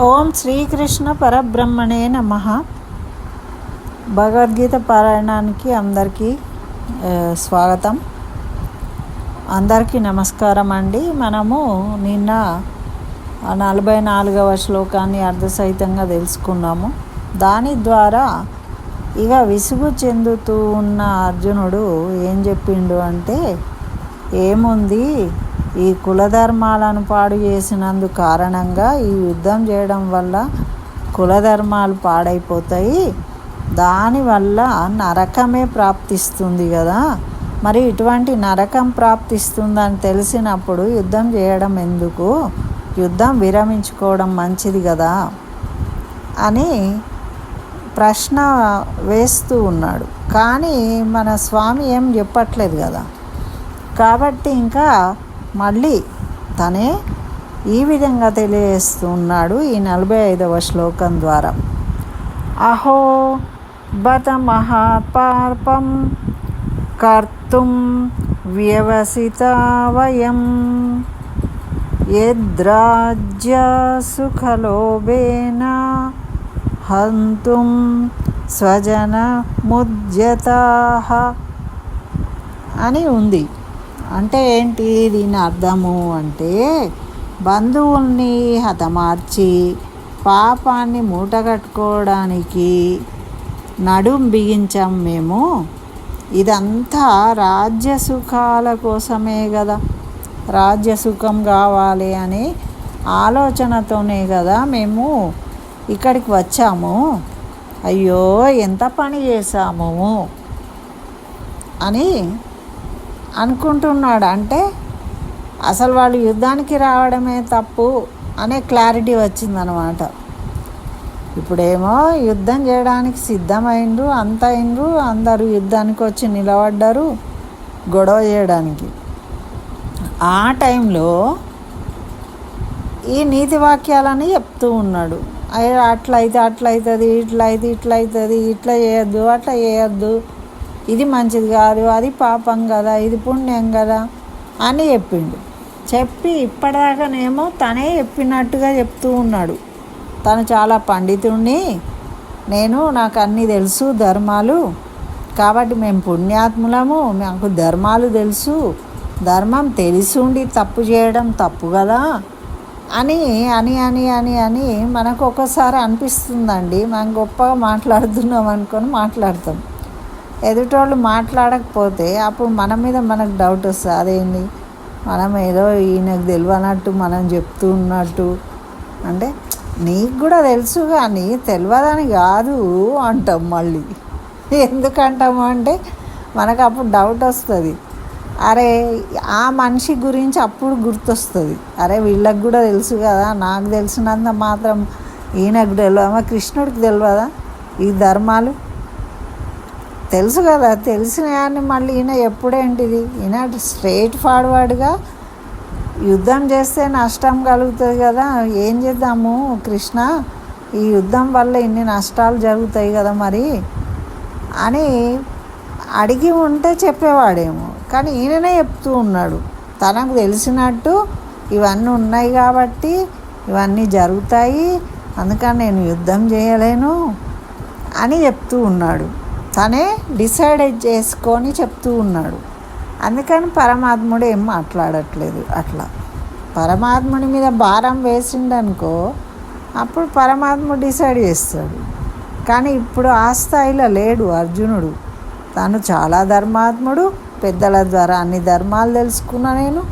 ఓం శ్రీకృష్ణ పరబ్రహ్మణే నమ. భగవద్గీత పారాయణానికి అందరికీ స్వాగతం. అందరికీ నమస్కారం అండి. మనము నిన్న నలభై నాలుగవ శ్లోకాన్ని అర్ధసహితంగా తెలుసుకున్నాము. దాని ద్వారా ఇక విసుగు చెందుతూ ఉన్న అర్జునుడు ఏం చెప్పిండు అంటే ఏముంది? ఈ కులధర్మాలను పాడు చేసినందు కారణంగా ఈ యుద్ధం చేయడం వల్ల కులధర్మాలు పాడైపోతాయి. దానివల్ల నరకమే ప్రాప్తిస్తుంది కదా. మరి ఇటువంటి నరకం ప్రాప్తిస్తుందని తెలిసినప్పుడు యుద్ధం చేయడం ఎందుకు? యుద్ధం విరమించుకోవడం మంచిది కదా అని ప్రశ్న వేస్తూ ఉన్నాడు. కానీ మన స్వామి ఏం చెప్పట్లేదు కదా. కాబట్టి ఇంకా మళ్ళీ తనే ఈ విధంగా తెలియజేస్తున్నాడు ఈ నలభై ఐదవ శ్లోకం ద్వారా. అహో బత మహాపాపం కర్తుం వ్యవసిత వయం యద్రాజ్య సుఖలోభేన హంతుం స్వజన ముద్యతా అని ఉంది. అంటే ఏంటి? దీని అర్థము అంటే బంధువుల్ని హతమార్చి పాపాన్ని మూటగట్టుకోవడానికి నడుం బిగించాం మేము. ఇదంతా రాజ్య సుఖాల కోసమే కదా రాజ్య సుఖం కావాలి అనే ఆలోచనతోనే కదా మేము ఇక్కడికి వచ్చాము. అయ్యో ఎంత పని చేశాము అని అనుకుంటున్నాడు అంటే అసలు వాళ్ళు యుద్ధానికి రావడమే తప్పు అనే క్లారిటీ వచ్చిందనమాట. ఇప్పుడేమో యుద్ధం చేయడానికి సిద్ధమైండ్రు అంత అయిండ్రు అందరూ యుద్ధానికి వచ్చి నిలబడ్డారు గొడవ చేయడానికి. ఆ టైంలో ఈ నీతి వాక్యాలని చెప్తూ ఉన్నాడు. అట్లయితే అట్లయితుంది ఇట్లయితే ఇట్లయితుంది అవుతుంది ఇట్లా చేయొద్దు అట్లా చేయొద్దు ఇది మంచిది కాదు అది పాపం కదా ఇది పుణ్యం కదా అని చెప్పిండు. చెప్పి ఇప్పటిదాకానేమో తనే చెప్పినట్టుగా చెప్తూ ఉన్నాడు. తను చాలా పండితుణ్ణి నేను నాకు అన్నీ తెలుసు ధర్మాలు కాబట్టి మేము పుణ్యాత్ములము మాకు ధర్మాలు తెలుసు ధర్మం తెలిసి ఉండి తప్పు చేయడం తప్పు కదా అని అని అని అని అని మనకు ఒక్కోసారి అనిపిస్తుందండి. మనం గొప్పగా మాట్లాడుతున్నాం అనుకొని మాట్లాడతాం. ఎదుటోళ్ళు మాట్లాడకపోతే అప్పుడు మన మీద మనకు డౌట్ వస్తుంది. అదేంటి మనం ఏదో ఈయనకు తెలియనట్టు మనం చెప్తూ ఉన్నట్టు. అంటే నీకు కూడా తెలుసు కానీ తెలియదని కాదు అంటాం మళ్ళీ. ఎందుకంటాము అంటే మనకు అప్పుడు డౌట్ వస్తుంది. అరే ఆ మనిషి గురించి అప్పుడు గుర్తొస్తుంది. అరే వీళ్ళకి కూడా తెలుసు కదా నాకు తెలిసినంత మాత్రం ఈయనకు తెలియదా కృష్ణుడికి తెలియదా ఈ ధర్మాలు? తెలుసు కదా తెలిసిన కానీ మళ్ళీ ఈయన ఎప్పుడేంటిది? ఈయన స్ట్రైట్ ఫార్వర్డ్గా యుద్ధం చేస్తే నష్టం కలుగుతుంది కదా ఏం చేద్దాము కృష్ణ? ఈ యుద్ధం వల్ల ఇన్ని నష్టాలు జరుగుతాయి కదా మరి? అని అడిగి ఉంటే చెప్పేవాడేమో. కానీ ఈయననే చెప్తూ ఉన్నాడు. తనకు తెలిసినట్టు ఇవన్నీ ఉన్నాయి కాబట్టి ఇవన్నీ జరుగుతాయి అందుకని నేను యుద్ధం చేయలేను అని చెప్తూ ఉన్నాడు. తనే డిసైడ్ చేసుకొని చెప్తూ ఉన్నాడు. అందుకని పరమాత్ముడు ఏం మాట్లాడట్లేదు అట్లా. పరమాత్ముడి మీద భారం వేసిండనుకో అప్పుడు పరమాత్ముడు డిసైడ్ చేస్తాడు. కానీ ఇప్పుడు ఆ స్థాయిలో లేడు అర్జునుడు. తను చాలా ధర్మాత్ముడు పెద్దల ద్వారా అన్ని ధర్మాలు తెలుసుకున్నా నేను.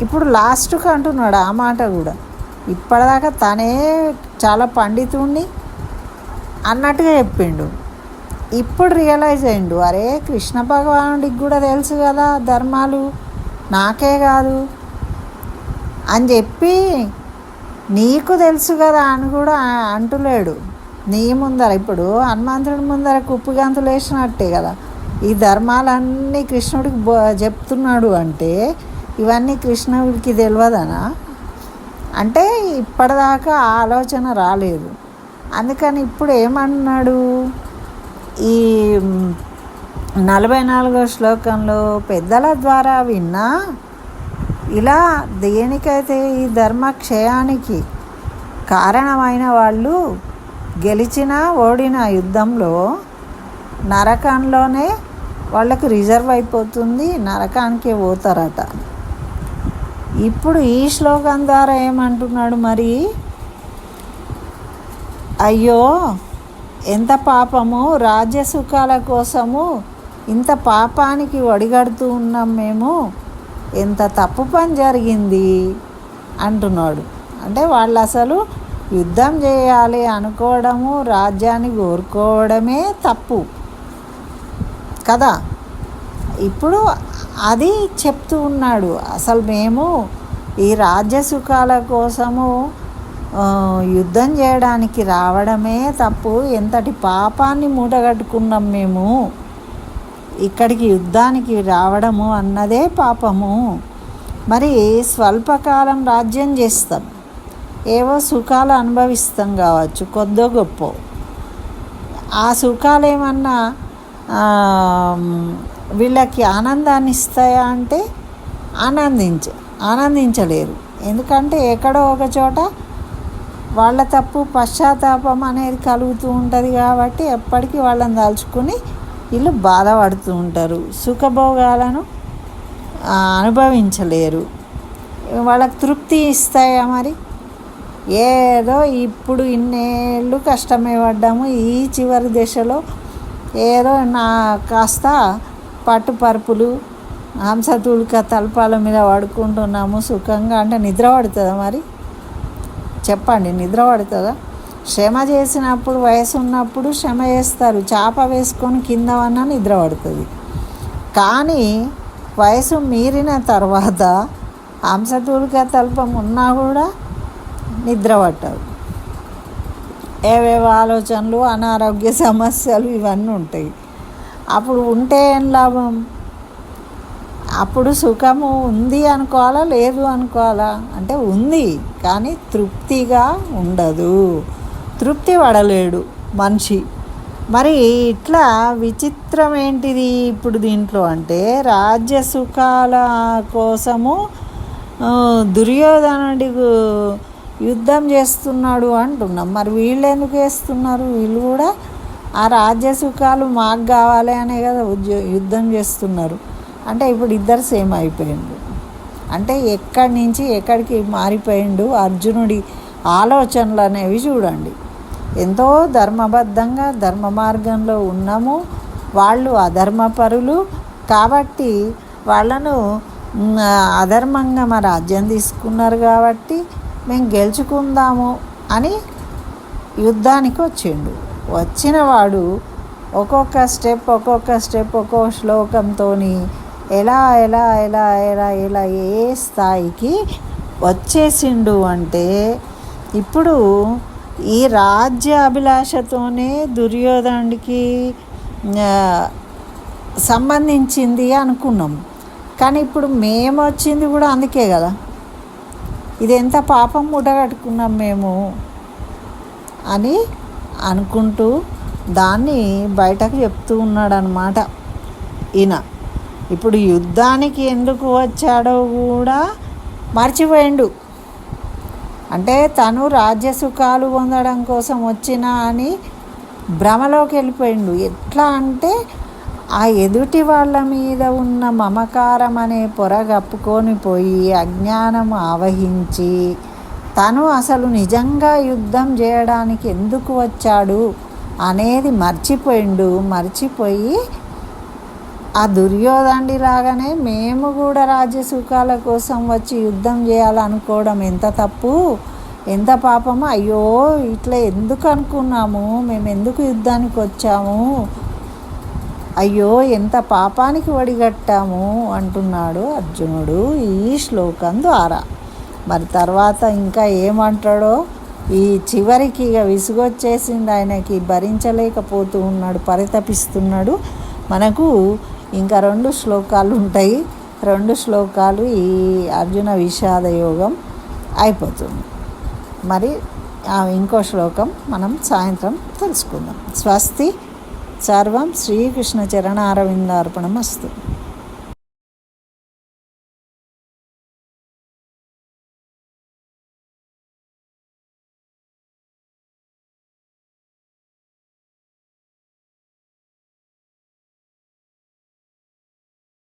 ఇప్పుడు లాస్ట్కి అంటున్నాడు ఆ మాట కూడా. ఇప్పటిదాకా తనే చాలా పండితుణ్ణి అన్నట్టుగా చెప్పిండు. ఇప్పుడు రియలైజ్ అయ్యిండు అరే కృష్ణ భగవానుడికి కూడా తెలుసు కదా ధర్మాలు. నాకే కాదు. అని చెప్పి నీకు తెలుసు కదా అని కూడా అంటులేడు. నీ ముందర ఇప్పుడు హనుమంతుడి ముందర కుప్పిగంతులు వేసినట్టే కదా. ఈ ధర్మాలన్నీ కృష్ణుడికి బో చెప్తున్నాడు అంటే ఇవన్నీ కృష్ణుడికి తెలియదనా? అంటే ఇప్పటిదాకా ఆలోచన రాలేదు. అందుకని ఇప్పుడు ఏమన్నాడు? ఈ నలభై నాలుగో శ్లోకంలో పెద్దల ద్వారా విన్నా ఇలా దేనికైతే ఈ ధర్మ క్షయానికి కారణమైన వాళ్ళు గెలిచిన ఓడిన యుద్ధంలో నరకంలోనే వాళ్ళకు రిజర్వ్ అయిపోతుంది నరకానికే పోతారట. ఇప్పుడు ఈ శ్లోకం ద్వారా ఏమంటున్నాడు మరి? అయ్యో ఎంత పాపము రాజ్యసుఖాల కోసము ఇంత పాపానికి వడిగడుతూ ఉన్నాం మేము. ఎంత తప్పు పని జరిగింది? అంటున్నాడు. అంటే వాళ్ళు అసలు యుద్ధం చేయాలి అనుకోవడము రాజ్యాన్ని కోరుకోవడమే తప్పు. కదా? ఇప్పుడు అది చెప్తూ ఉన్నాడు. అసలు మేము ఈ రాజ్య సుఖాల కోసము యుద్ధం చేయడానికి రావడమే తప్పు. ఎంతటి పాపాన్ని మూటగట్టుకున్నాం మేము? ఇక్కడికి యుద్ధానికి రావడము అన్నదే పాపము. మరి స్వల్పకాలం రాజ్యం చేస్తాం. ఏవో సుఖాలు అనుభవిస్తాం కావచ్చు కొద్దో గొప్ప. ఆ సుఖాలు ఏమన్నా వీళ్ళకి ఆనందాన్ని ఇస్తాయా అంటే ఆనందించ ఆనందించలేరు. ఎందుకంటే ఎక్కడో ఒక చోట వాళ్ళ తప్పు పశ్చాత్తాపం అనేది కలుగుతూ ఉంటుంది కాబట్టి ఎప్పటికీ వాళ్ళని దాల్చుకుని వీళ్ళు బాధపడుతూ ఉంటారు. సుఖభోగాలను అనుభవించలేరు. వాళ్ళకి తృప్తి ఇస్తాయా మరి? ఏదో ఇప్పుడు ఇన్నేళ్ళు కష్టమే పడ్డాము. ఈ చివరి దశలో ఏదో నా కాస్త పట్టు పరుపులు హంసతూలిక తలపాల మీద పడుకుంటున్నాము. సుఖంగా అంటే నిద్ర పడుతుందా మరి? చెప్పండి నిద్ర పడుతుందా? శ్రమ చేసినప్పుడు వయసు ఉన్నప్పుడు శ్రమ చేస్తారు. చాప వేసుకొని కింద వన్నా నిద్ర పడుతుంది. కానీ వయసు మీరిన తర్వాత హంసతూలిక తల్పం ఉన్నా కూడా నిద్ర పట్టదు. ఏవేవో ఆలోచనలు అనారోగ్య సమస్యలు ఇవన్నీ ఉంటాయి. అప్పుడు ఉంటే ఏం లాభం? అప్పుడు సుఖము ఉంది అనుకోవాలా లేదు అనుకోవాలా? అంటే ఉంది కానీ తృప్తిగా ఉండదు. తృప్తి పడలేడు మనిషి. మరి ఇట్లా విచిత్రం ఏంటిది ఇప్పుడు దీంట్లో అంటే రాజ్య సుఖాల కోసము ఆ, దుర్యోధనుడి యుద్ధం చేస్తున్నాడు అంటున్నాం. మరి వీళ్ళు ఎందుకు వేస్తున్నారు వీళ్ళు కూడా ఆ రాజ్య సుఖాలు మాకు కావాలి అనే కదా ఉద్యో యుద్ధం చేస్తున్నారు. అంటే ఇప్పుడు ఇద్దరు సేమ్ అయిపోయిండు అంటే ఎక్కడి నుంచి ఎక్కడికి మారిపోయిండు అర్జునుడి ఆలోచనలు అనేవి చూడండి. ఎంతో ధర్మబద్ధంగా ధర్మ మార్గంలో ఉన్నాము. వాళ్ళు అధర్మపరులు కాబట్టి వాళ్ళను అధర్మంగా మా రాజ్యం తీసుకున్నారు కాబట్టి మేము గెలుచుకుందాము అని యుద్ధానికి వచ్చిండు. వచ్చిన వాడు ఒక్కొక్క స్టెప్ ఒక్కొక్క స్టెప్ ఒక్కొక్క శ్లోకంతో ఎలా ఎలా ఎలా ఎలా ఎలా ఏ స్థాయికి వచ్చేసిండు అంటే ఇప్పుడు ఈ రాజ్య అభిలాషతోనే దుర్యోధనుడికి సంబంధించింది అనుకున్నాం. కానీ ఇప్పుడు మేము వచ్చింది కూడా అందుకే కదా. ఇది ఎంత పాపం మూటగట్టుకున్నాం మేము అని అనుకుంటూ దాన్ని బయటకు చెప్తూ ఉన్నాడనమాట ఈయన. ఇప్పుడు యుద్ధానికి ఎందుకు వచ్చాడో కూడా మర్చిపోయిండు. అంటే తను రాజ్య సుఖాలు పొందడం కోసం వచ్చినా అని భ్రమలోకి వెళ్ళిపోయిండు. ఎట్లా అంటే ఆ ఎదుటి వాళ్ళ మీద ఉన్న మమకారం అనే పొర కప్పుకొని పోయి అజ్ఞానం ఆవహించి తను అసలు నిజంగా యుద్ధం చేయడానికి ఎందుకు వచ్చాడు అనేది మర్చిపోయిండు. మర్చిపోయి ఆ దుర్యోధండి లాగానే మేము కూడా రాజ్య సుఖాల కోసం వచ్చి యుద్ధం చేయాలనుకోవడం ఎంత తప్పు ఎంత పాపము? అయ్యో ఇట్లా ఎందుకు అనుకున్నాము? మేము ఎందుకు యుద్ధానికి వచ్చాము? అయ్యో ఎంత పాపానికి వడిగట్టాము? అంటున్నాడు అర్జునుడు ఈ శ్లోకం ద్వారా. మరి తర్వాత ఇంకా ఏమంటాడో? ఈ చివరికి ఇక విసుగొచ్చేసింది ఆయనకి భరించలేకపోతూ ఉన్నాడు పరితపిస్తున్నాడు. మనకు ఇంకా రెండు శ్లోకాలు ఉంటాయి. రెండు శ్లోకాలు ఈ అర్జున విషాద యోగం అయిపోతుంది. మరి ఇంకో శ్లోకం మనం సాయంత్రం తెలుసుకుందాం. స్వస్తి. సర్వం శ్రీకృష్ణ చరణారవిందార్పణం వస్తుంది